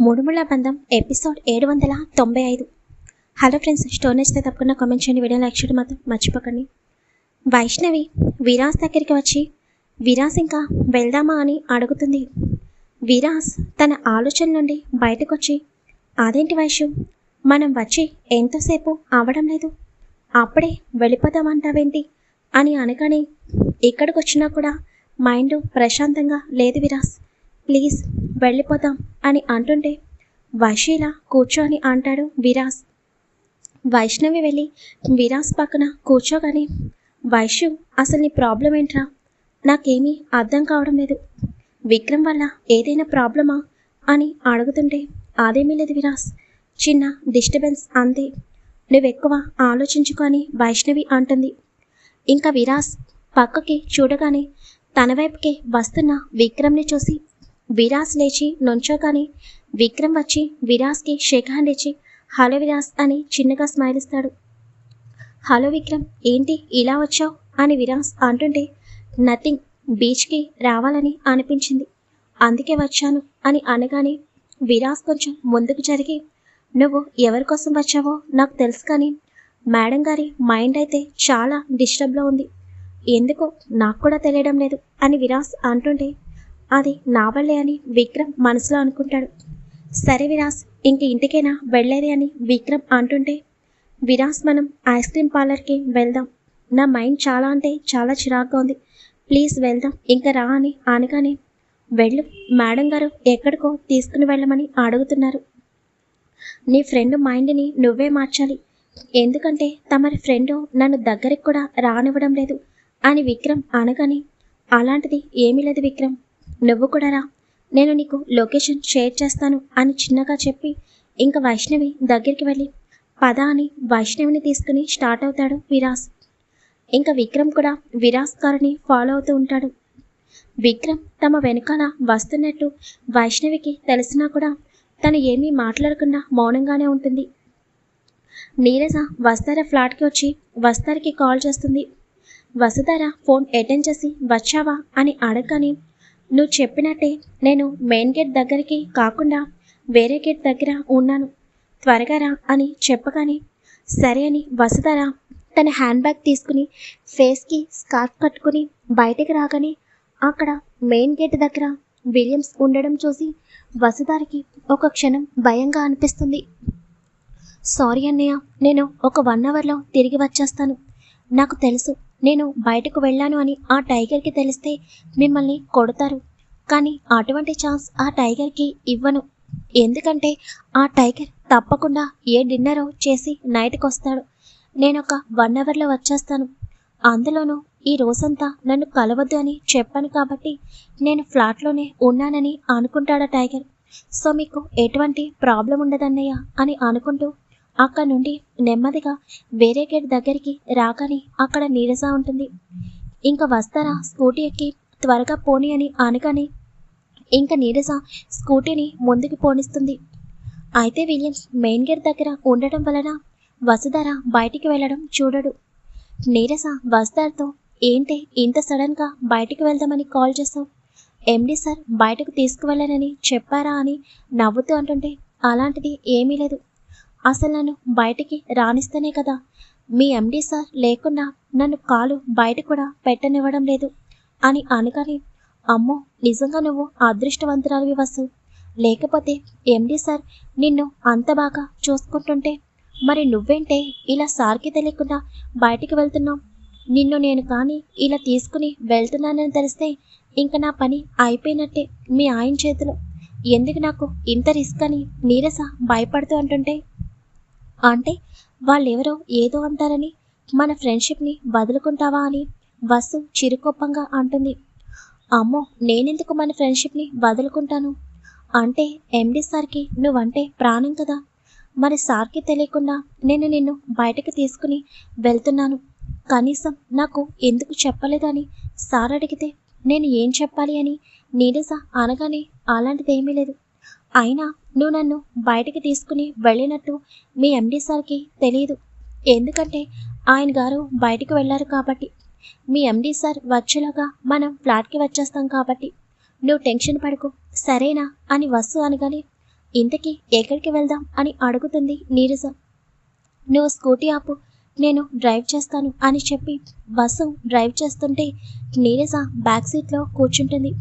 మూడుముళ్ళ బంధం ఎపిసోడ్ ఏడు వందల తొంభై ఐదు. హలో ఫ్రెండ్స్ స్టోర్ నచ్చితే తప్పకుండా కామెంట్ చేయండి వీడియో లైక్ చేయడం మాత్రం మర్చిపోకండి. వైష్ణవి విరాస్ దగ్గరికి వచ్చి విరాస్ ఇంకా వెళ్దామా? అని అడుగుతుంది. విరాస్ తన ఆలోచన నుండి బయటకు వచ్చి అదేంటి వైష్యు మనం వచ్చి ఎంతసేపు అవడం లేదు? అప్పుడే వెళ్ళిపోదామంటావేంటి? అని అనగానే ఇక్కడికి వచ్చినా కూడా మైండ్ ప్రశాంతంగా లేదు విరాస్. ప్లీజ్ వెళ్ళిపోతాం అని అంటుంటే వైశీల కూర్చో అని అంటాడు విరాస్. వైష్ణవి వెళ్ళి విరాస్ పక్కన కూర్చోగానే వైశ్యు అసలు నీ ప్రాబ్లం ఏంట్రా? నాకేమీ అర్థం కావడం లేదు. విక్రమ్ వల్ల ఏదైనా ప్రాబ్లమా? అని అడుగుతుంటే అదేమీ లేదు విరాస్. చిన్న డిస్టర్బెన్స్ అంతే. నువ్వెక్కువ ఎక్కువ ఆలోచించుకొని వైష్ణవి అంటుంది. ఇంకా విరాస్ పక్కకి చూడగానే తన వైపుకే వస్తున్న విక్రమ్ని చూసి విరాస్ లేచి నుంచోగానే విక్రమ్ వచ్చి విరాస్కి షేక్ హ్యాండ్ ఇచ్చి హలో విరాస్ అని చిన్నగా స్మైల్ ఇస్తాడు. హలో విక్రమ్ ఏంటి ఇలా వచ్చావు? అని విరాస్ అంటుంటే నథింగ్ బీచ్కి రావాలని అనిపించింది. అందుకే వచ్చాను అని అనగానే విరాస్ కొంచెం ముందుకు జరిగి నువ్వు ఎవరి కోసం వచ్చావో నాకు తెలుసు కానీ మేడం గారి మైండ్ అయితే చాలా డిస్టర్బ్లో ఉంది. ఎందుకో నాకు కూడా తెలియడం లేదు అని విరాస్ అంటుంటే అది నా వల్లే అని విక్రమ్ మనసులో అనుకుంటాడు. సరే విరాస్ ఇంక ఇంటికైనా వెళ్ళేది అని విక్రమ్ అంటుంటే విరాస్ మనం ఐస్ క్రీమ్ పార్లర్కి వెళ్దాం. నా మైండ్ చాలా అంటే చాలా చిరాగ్గా ఉంది. ప్లీజ్ వెళ్దాం ఇంకా రా అని అనగానే వెళ్ళు మేడం గారు ఎక్కడికో తీసుకుని వెళ్ళమని అడుగుతున్నారు. నీ ఫ్రెండ్ మైండ్ని నువ్వే మార్చాలి. ఎందుకంటే తమరి ఫ్రెండ్ నన్ను దగ్గరికి కూడా రానివ్వడం లేదు అని విక్రమ్ అనగానే అలాంటిది ఏమీ లేదు విక్రమ్. నువ్వు కూడా రా. నేను నీకు లొకేషన్ షేర్ చేస్తాను అని చిన్నగా చెప్పి ఇంకా వైష్ణవి దగ్గరికి వెళ్ళి పద అని వైష్ణవిని తీసుకుని స్టార్ట్ అవుతాడు విరాస్. ఇంకా విక్రమ్ కూడా విరాస్ గారిని ఫాలో అవుతూ ఉంటాడు. విక్రమ్ తమ వెనకాల వస్తున్నట్టు వైష్ణవికి తెలిసినా కూడా తను ఏమీ మాట్లాడకుండా మౌనంగానే ఉంటుంది. నీరజ వస్తార ఫ్లాట్కి వచ్చి వస్తారికి కాల్ చేస్తుంది. వసుధార ఫోన్ అటెండ్ చేసి వచ్చావా అని అడగగానే నువ్వు చెప్పినట్టే నేను మెయిన్ గేట్ దగ్గరికి కాకుండా వేరే గేట్ దగ్గర ఉన్నాను. త్వరగా రా అని చెప్పగానే సరే అని వసుధరా తన హ్యాండ్ బ్యాగ్ తీసుకుని ఫేస్కి స్కార్ఫ్ కట్టుకుని బయటికి రాగానే అక్కడ మెయిన్ గేట్ దగ్గర విలియమ్స్ ఉండడం చూసి వసుధారికి ఒక క్షణం భయంగా అనిపిస్తుంది. సారీ అన్నయ్య నేను ఒక వన్ అవర్లో తిరిగి వచ్చేస్తాను. నాకు తెలుసు నేను బయటకు వెళ్ళాను అని ఆ టైగర్కి తెలిస్తే మిమ్మల్ని కొడతారు. కానీ అటువంటి ఛాన్స్ ఆ టైగర్కి ఇవ్వను. ఎందుకంటే ఆ టైగర్ తప్పకుండా ఏ డిన్నరో చేసి నైట్కి వస్తాడు. నేను ఒక వన్ అవర్లో వచ్చేస్తాను. అందులోనూ ఈ రోజంతా నన్ను కలవద్దు అని చెప్పాను కాబట్టి నేను ఫ్లాట్లోనే ఉన్నానని అనుకుంటాడా టైగర్? సో మీకు ఎటువంటి ప్రాబ్లం ఉండదన్నయ్య అని అనుకుంటూ అక్కడ నుండి నెమ్మదిగా వేరే గేట్ దగ్గరికి రాగానే అక్కడ నీరస ఉంటుంది. ఇంకా వస్తారా? స్కూటీ ఎక్కి త్వరగా పోని అని అనగానే ఇంకా నీరస స్కూటీని ముందుకు పోనిస్తుంది. అయితే విలియమ్స్ మెయిన్ గేట్ దగ్గర ఉండటం వలన వసుధర బయటికి వెళ్ళడం చూడడు. నీరస వసుధరతో ఏంటి ఇంత సడన్గా బయటికి వెళ్దామని కాల్ చేస్తావు? ఎండి సార్ బయటకు తీసుకువెళ్ళానని చెప్పారా? అని నవ్వుతూ అంటుంటే అలాంటిది ఏమీ లేదు. అసలు నన్ను బయటికి రాణిస్తేనే కదా. మీ ఎండీ సార్ లేకుండా నన్ను కాలు బయట కూడా పెట్టనివ్వడం లేదు అని అనగానే అమ్మో నిజంగా నువ్వు అదృష్టవంతురాలివి వసు. లేకపోతే ఎండీ సార్ నిన్ను అంత బాగా చూసుకుంటుంటే మరి నువ్వేంటే ఇలా సార్కి తెలియకుండా బయటికి వెళ్తున్నావు? నిన్ను నేను కానీ ఇలా తీసుకుని వెళ్తున్నానని తెలిస్తే ఇంక నా పని అయిపోయినట్టే మీ ఆయన చేతిలో. ఎందుకు నాకు ఇంత రిస్క్ అని నీరస భయపడుతూ అంటుంటే? అంటే వాళ్ళెవరో ఏదో అంటారని మన ఫ్రెండ్షిప్ని వదులుకుంటావా అని వసు చిరుకోపంగా అంటుంది. అమ్మో నేనెందుకు మన ఫ్రెండ్షిప్ని వదులుకుంటాను? అంటే ఎండి సార్కి నువ్వంటే ప్రాణం కదా. మరి సార్కి తెలియకుండా నేను నిన్ను బయటకు తీసుకుని వెళ్తున్నాను. కనీసం నాకు ఎందుకు చెప్పలేదని సార్ అడిగితే నేను ఏం చెప్పాలి అని నీరస అనగానే అలాంటిదేమీ లేదు. అయినా నువ్వు నన్ను బయటికి తీసుకుని వెళ్ళినట్టు మీ ఎండీ సార్కి తెలియదు. ఎందుకంటే ఆయన గారు బయటికి వెళ్ళారు కాబట్టి. మీ ఎండీ సార్ వచ్చేలాగా మనం ఫ్లాట్కి వచ్చేస్తాం కాబట్టి. నువ్వు టెన్షన్ పడకు సరేనా అని వస్తు అనగానే ఇంతకీ ఎక్కడికి వెళ్దాం అని అడుగుతుంది నీరజ. నువ్వు స్కూటీ ఆపు నేను డ్రైవ్ చేస్తాను అని చెప్పి బస్సు డ్రైవ్ చేస్తుంటే నీరజ బ్యాక్ సీట్లో కూర్చుంటుంది.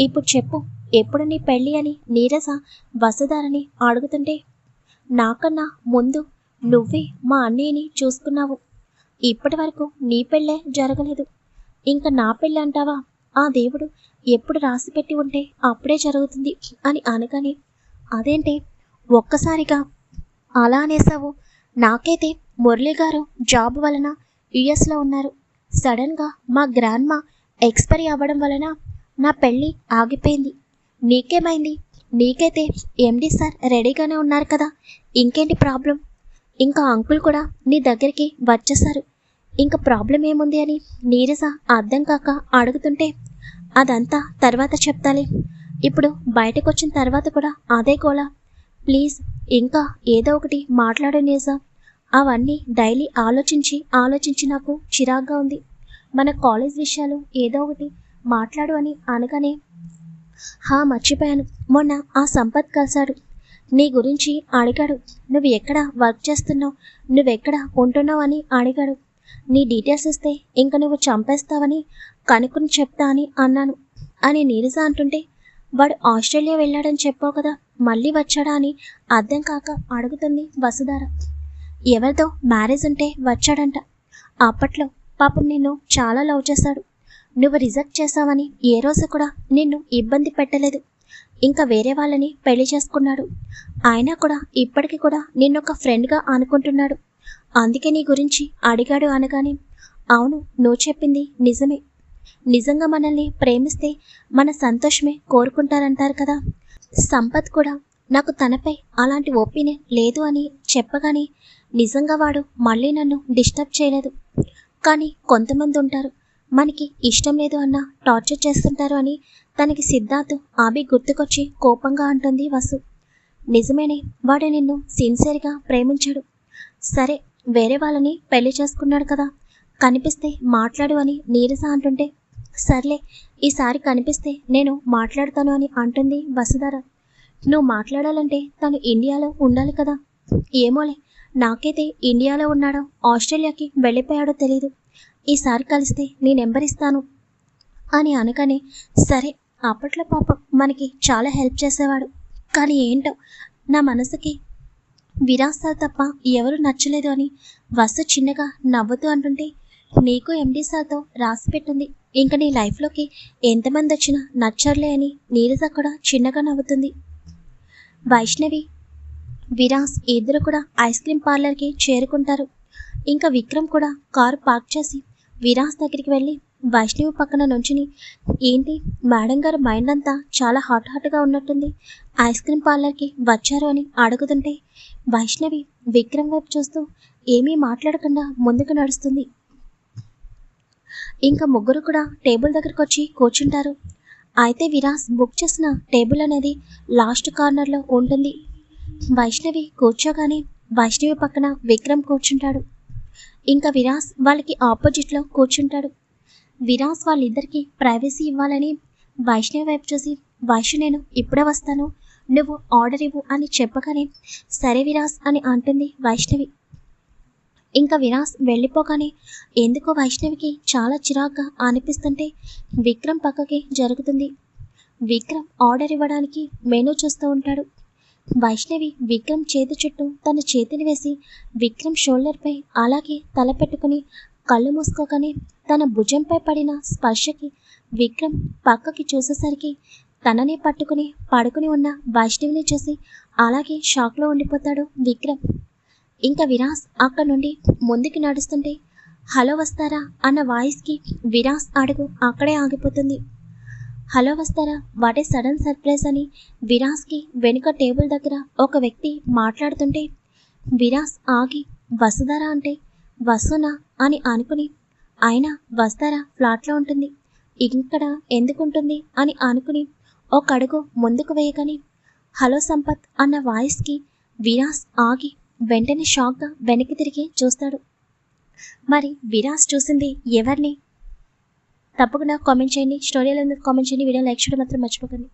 ఇప్పుడు చెప్పు ఎప్పుడు నీ పెళ్ళి అని నీరస వసుధారని అడుగుతుంటే నాకన్నా ముందు నువ్వే మా అన్నయ్యని చూసుకున్నావు. ఇప్పటి వరకు నీ పెళ్ళే జరగలేదు. ఇంకా నా పెళ్ళి అంటావా? ఆ దేవుడు ఎప్పుడు రాసిపెట్టి ఉంటే అప్పుడే జరుగుతుంది అని అనగానే అదేంటి ఒక్కసారిగా అలా అనేసావు? నాకైతే మురళి గారు జాబ్ వలన యుఎస్లో ఉన్నారు. సడన్గా మా గ్రాండ్మా ఎక్స్పైరీ అవ్వడం వలన నా పెళ్ళి ఆగిపోయింది. నీకేమైంది? నీకైతే ఎండి సార్ రెడీగానే ఉన్నారు కదా. ఇంకేంటి ప్రాబ్లం? ఇంకా అంకుల్ కూడా నీ దగ్గరికి వచ్చేసారు. ఇంకా ప్రాబ్లం ఏముంది అని నీరస అర్థం కాక అడుగుతుంటే అదంతా తర్వాత చెప్తాలే. ఇప్పుడు బయటకు వచ్చిన తర్వాత కూడా అదే గోల. ప్లీజ్ ఇంకా ఏదో ఒకటి మాట్లాడు నీరస. అవన్నీ డైలీ ఆలోచించి ఆలోచించి నాకు చిరాగ్గా ఉంది. మన కాలేజ్ విషయాలు ఏదో ఒకటి మాట్లాడు అని అనగానే హా మర్చిపోయాను. మొన్న ఆ సంపత్ కలిశాడు. నీ గురించి అడిగాడు. నువ్వు ఎక్కడ వర్క్ చేస్తున్నావు? నువ్వెక్కడ ఉంటున్నావు? అని అడిగాడు. నీ డీటెయిల్స్ ఇస్తే ఇంక నువ్వు చంపేస్తావని కనుక్కుని చెప్తా అని అన్నాను. అని నీరజ అంటుంటే వాడు ఆస్ట్రేలియా వెళ్ళాడని చెప్పావు కదా మళ్ళీ వచ్చాడా? అని అర్థం కాక అడుగుతుంది వసుధార. ఎవరితో? మ్యారేజ్ ఉంటే వచ్చాడంట. అప్పట్లో పాపం నిన్ను చాలా లవ్ చేశాడు. నువ్వు రిజెక్ట్ చేశావని ఏ రోజు కూడా నిన్ను ఇబ్బంది పెట్టలేదు. ఇంకా వేరే వాళ్ళని పెళ్ళి చేసుకున్నాడు. ఆయన కూడా ఇప్పటికీ కూడా నిన్నొక ఫ్రెండ్గా అనుకుంటున్నాడు. అందుకే నీ గురించి అడిగాడు అనగానే అవును నువ్వు చెప్పింది నిజమే. నిజంగా మనల్ని ప్రేమిస్తే మన సంతోషమే కోరుకుంటారంటారు కదా. సంపత్ కూడా నాకు తనపై అలాంటి ఒపీనియన్ లేదు అని చెప్పగానే నిజంగా వాడు మళ్ళీ నన్ను డిస్టర్బ్ చేయలేదు. కానీ కొంతమంది ఉంటారు. మనకి ఇష్టం లేదు అన్న టార్చర్ చేస్తుంటారు అని తనకి సిద్ధార్థ్ ఆబి గుర్తుకొచ్చి కోపంగా అంటుంది వసు. నిజమేనే వాడు నిన్ను సిన్సియర్గా ప్రేమించాడు. సరే వేరే వాళ్ళని పెళ్ళి చేసుకున్నాడు కదా కనిపిస్తే మాట్లాడు అని నీరస అంటుంటే సర్లే ఈసారి కనిపిస్తే నేను మాట్లాడతాను అని అంటుంది వసుధార. నువ్వు మాట్లాడాలంటే తను ఇండియాలో ఉండాలి కదా. ఏమోలే నాకైతే ఇండియాలో ఉన్నాడో ఆస్ట్రేలియాకి వెళ్ళిపోయాడో తెలీదు. ఈసారి కలిస్తే నీ నెంబర్ ఇస్తాను. అని అనగానే సరే అప్పట్లో పాపం మనకి చాలా హెల్ప్ చేసేవాడు. కానీ ఏంటో నా మనసుకి విరాస్తాలు తప్ప ఎవరు నచ్చలేదు అని వసు చిన్నగా నవ్వుతూ అంటుంటే నీకు ఎండి సార్తో రాసి పెట్టింది. ఇంక నీ లైఫ్లోకి ఎంతమంది వచ్చినా నచ్చర్లే అని నీరజ కూడా చిన్నగా నవ్వుతుంది. వైష్ణవి విరాస్ ఇద్దరు కూడా ఐస్ క్రీమ్ పార్లర్కి చేరుకుంటారు. ఇంకా విక్రమ్ కూడా కారు పార్క్ చేసి విరాస్ దగ్గరికి వెళ్ళి వైష్ణవి పక్కన నుంచుని ఏంటి మేడం గారు మైండ్ అంతా చాలా హాట్ హాట్గా ఉన్నట్టుంది. ఐస్ క్రీమ్ పార్లర్కి వచ్చారు అని అడుగుతుంటే వైష్ణవి విక్రమ్ వైపు చూస్తూ ఏమీ మాట్లాడకుండా ముందుకు నడుస్తుంది. ఇంకా ముగ్గురు కూడా టేబుల్ దగ్గరకు వచ్చి కూర్చుంటారు. అయితే విరాస్ బుక్ చేసిన టేబుల్ అనేది లాస్ట్ కార్నర్లో ఉంటుంది. వైష్ణవి కూర్చోగానే వైష్ణవి పక్కన విక్రమ్ కూర్చుంటాడు. ఇంకా విరాస్ వాళ్ళకి ఆపోజిట్లో కూర్చుంటాడు. విరాస్ వాళ్ళిద్దరికీ ప్రైవసీ ఇవ్వాలని వైష్ణవి వైపు చూసి వైష్ణు నేను ఇప్పుడే వస్తాను. నువ్వు ఆర్డర్ ఇవ్వు అని చెప్పగానే సరే విరాస్ అని అంటుంది వైష్ణవి. ఇంకా విరాస్ వెళ్ళిపోగానే ఎందుకో వైష్ణవికి చాలా చిరాగ్గా అనిపిస్తుంటే విక్రమ్ పక్కకి జరుగుతుంది. విక్రమ్ ఆర్డర్ ఇవ్వడానికి మెనూ చూస్తూ ఉంటాడు. వైష్ణవి విక్రమ్ చేతి చుట్టూ తన చేతిని వేసి విక్రమ్ షోల్డర్పై అలాగే తల పెట్టుకుని కళ్ళు మూసుకోగానే తన భుజంపై పడిన స్పర్శకి విక్రమ్ పక్కకి చూసేసరికి తననే పట్టుకుని పడుకుని ఉన్న వైష్ణవిని చూసి అలాగే షాక్లో ఉండిపోతాడు విక్రమ్. ఇంకా విరాస్ అక్కడ నుండి ముందుకు నడుస్తుంటే హలో వస్తారా? అన్న వాయిస్కి విరాస్ అడుగు అక్కడే ఆగిపోతుంది. హలో వస్తారా? వాటే సడన్ సర్ప్రైజ్ అని. విరాస్కి వెనుక టేబుల్ దగ్గర ఒక వ్యక్తి మాట్లాడుతుంటే విరాస్ ఆగి వసుధారా అంటే వసునా అని అనుకుని ఆయన వస్తారా ఫ్లాట్లో ఉంటుంది. ఇక్కడ ఎందుకుంటుంది అని అనుకుని ఒక అడుగు ముందుకు వేయగానే హలో సంపత్ అన్న వాయిస్కి విరాస్ ఆగి వెంటనే షాక్గా వెనక్కి తిరిగి చూస్తాడు. మరి విరాస్ చూసింది ఎవరిని? తప్పకుండా కామెంట్ చేయండి. స్టోరీలో కామెంట్ చేయండి. వీడియో లైక్ చేయడం మాత్రం మర్చిపోకండి.